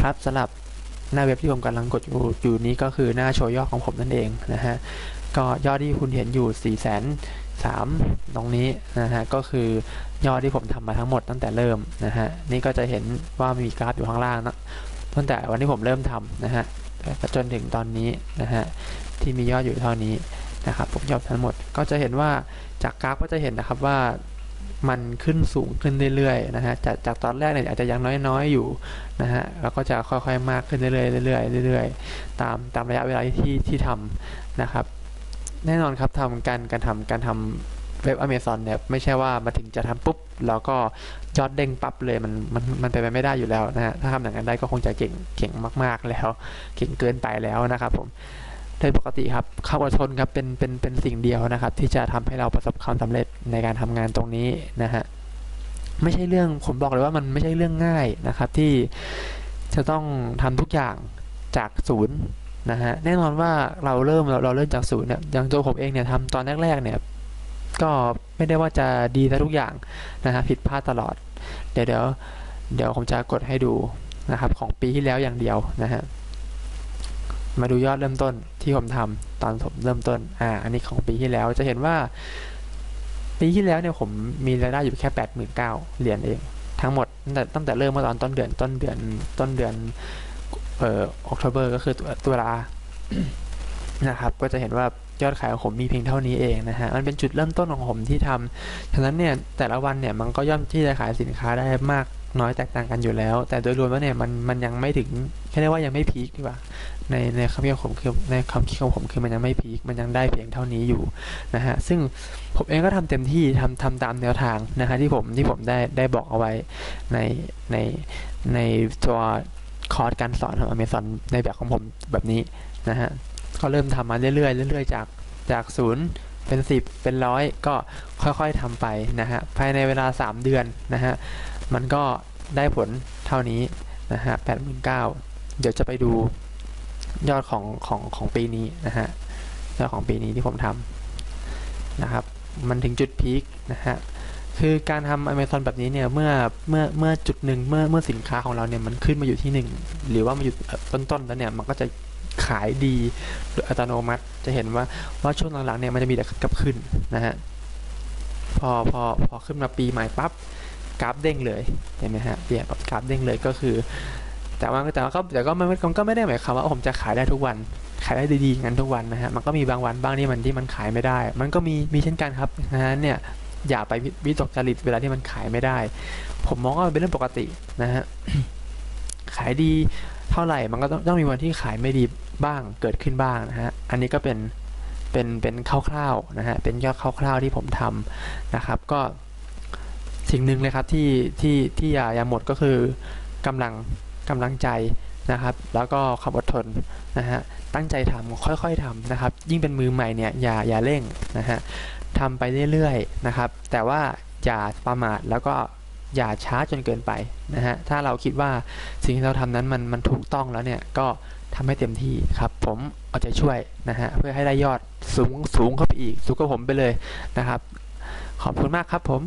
ครับสำหรับหน้าเว็บที่ผมกำลังกดอยู่อยู่นี้ก็คือหน้าโชว์ยอดของผมนั่นเองนะฮะก็ยอดที่คุณเห็นอยู่4ี่แสนสามตรงนี้นะฮะก็คือยอดที่ผมทำมาทั้งหมดตั้งแต่เริ่มนะฮะนี่ก็จะเห็นว่ามีกราฟอยู่ข้างล่างนะตั้งแต่วันที่ผมเริ่มทำนะฮะจนถึงตอนนี้นะฮะที่มียอดอยู่เท่านี้นะครับผมยอดทั้งหมดก็จะเห็นว่าจากกราฟก็จะเห็นนะครับว่า มันขึ้นสูงขึ้นเรื่อยๆนะฮะจากจากตอนแรกเนี่ยอาจจะยังน้อยๆอยู่นะฮะแล้วก็จะค่อยๆมากขึ้นเรื่อยๆเรื่อยๆเรื่อยๆตามตามระยะเวลาที่ที่ทำนะครับ แน่นอนครับทำการการทำการทำเว็บ Amazon เนี่ยไม่ใช่ว่ามาถึงจะทำปุ๊บแล้วก็ยอดเด้งปั๊บเลยมันมันมันเป็นไปไม่ได้อยู่แล้วนะฮะถ้าทำอย่างนั้นได้ก็คงจะเก่งเก่งมาก ๆแล้ว เก่งเกินไปแล้วนะครับผม โดยปกติครับความอดทนครับเป็นเป็นเป็นสิ่งเดียวนะครับ ที่จะทำให้เราประสบความสำเร็จในการทำงานตรงนี้นะฮะไม่ใช่เรื่องผมบอกเลยว่ามันไม่ใช่เรื่องง่ายนะครับ ที่จะต้องทำทุกอย่างจากศูนย์นะฮะแน่นอนว่าเราเริ่มเราเราเริ่มจากศูนย์เนี่ยอย่างตัวผมเองเนี่ยทำตอนแรกๆเนี่ยก็ไม่ได้ว่าจะดีซะทุกอย่างนะฮะผิดพลาดตลอด เดี๋ยวเดี๋ยวเดี๋ยวผมจะกดให้ดูนะครับของปีที่แล้วอย่างเดียวนะฮะ มาดูยอดเริ่มต้นที่ผมทำตอนผมเริ่มต้น อ่า อันนี้ของปีที่แล้วจะเห็นว่า ปีที่แล้วเนี่ยผมมีรายได้อยู่แค่แปดหมื่นเก้าเหรียญเอง ทั้งหมดตั้งแต่ตั้งแต่เริ่มเมื่อตอนต้นเดือนต้นเดือนต้นเดือนเอ่อออกโทเบอร์ก็คือตัวตัวลานะครับ ก็จะเห็นว่ายอดขายของผมมีเพียงเท่านี้เองนะฮะ มันเป็นจุดเริ่มต้นของผมที่ทำฉะนั้นเนี่ยแต่ละวันเนี่ยมันก็ย่อมที่จะขายสินค้าได้มาก น้อยแตกต่างกันอยู่แล้ว แต่โดยรวมแล้วเนี่ยมันมันยังไม่ถึงแค่เรียกว่ายังไม่พีคดีกว่าในในความคิดของผมคือในความคิดของผมคือมันยังไม่พีคมันยังได้เพียงเท่านี้อยู่นะฮะซึ่งผมเองก็ทำเต็มที่ทำทำตามแนวทางนะฮะที่ผมที่ผมได้ได้บอกเอาไว้ในในในตัวคอร์สการสอนของ Amazon ในแบบของผมแบบนี้นะฮะก็เริ่มทำมาเรื่อยๆเรื่อยๆจากจากศูนย์ เป็นสิบเป็นร้อยก็ค่อยๆทำไปนะฮะภายในเวลา 3 เดือนนะฮะมันก็ได้ผลเท่านี้นะฮะแปดหมื่นเก้าเดี๋ยวจะไปดูยอดของของของปีนี้นะฮะยอดของปีนี้ที่ผมทำนะครับ มันถึงจุดพีคนะฮะ คือการทำ Amazon แบบนี้เนี่ยเมื่อเมื่อเมื่อจุดหนึ่งเมื่อเมื่อสินค้าของเราเนี่ยมันขึ้นมาอยู่ที่หนึ่งหรือว่ามาอยู่ต้นๆแล้วเนี่ยมันก็จะขายดีโดยอัตโนมัติจะเห็นว่าว่าช่วงหลังๆเนี่ยมันจะมีแต่กับขึ้นนะฮะพอพอพอขึ้นมาปีใหม่ปั๊บกราฟเด้งเลยเห็นไหมฮะเปลี่ยนแบบกราฟเด้งเลยก็คือ แต่ว่าแต่ว่าก็แต่ก็ไม่มันก็ไม่ได้หมายความว่าผมจะขายได้ทุกวันขายได้ดีๆงั้นทุกวันนะฮะมันก็มีบางวันบ้างที่มันที่มันขายไม่ได้ มันก็มีมีเช่นกันครับนะฮะเนี่ย อย่าไปวิตกจริตเวลาที่มันขายไม่ได้ ผมมองว่ามันเป็นเรื่องปกตินะฮะขายดีเท่าไหร่มันก็ต้องต้องมีวันที่ขายไม่ดีบ้างเกิดขึ้นบ้างนะฮะอันนี้ก็เป็นเป็นเป็นคร่าวๆนะฮะเป็นยอดคร่าวๆที่ผมทำนะครับ ก็สิ่งหนึ่งเลยครับที่ที่ที่อย่าอย่าหมดก็คือกำลังกำลังใจนะครับ แล้วก็ความอดทนนะฮะตั้งใจทำค่อยๆทำนะครับ ยิ่งเป็นมือใหม่เนี่ยอย่าอย่าเร่งนะฮะ ทำไปเรื่อยๆนะครับ แต่ว่าอย่าประมาทแล้วก็อย่าช้าจนเกินไปนะฮะ ถ้าเราคิดว่าสิ่งที่เราทำนั้นมันมันถูกต้องแล้วเนี่ย ก็ทำให้เต็มที่ครับ ผมเอาใจช่วยนะฮะ เพื่อให้ได้ยอดสูงสูงเข้าไปอีก สูงกว่าผมไปเลยนะครับ ขอบคุณมากครับผม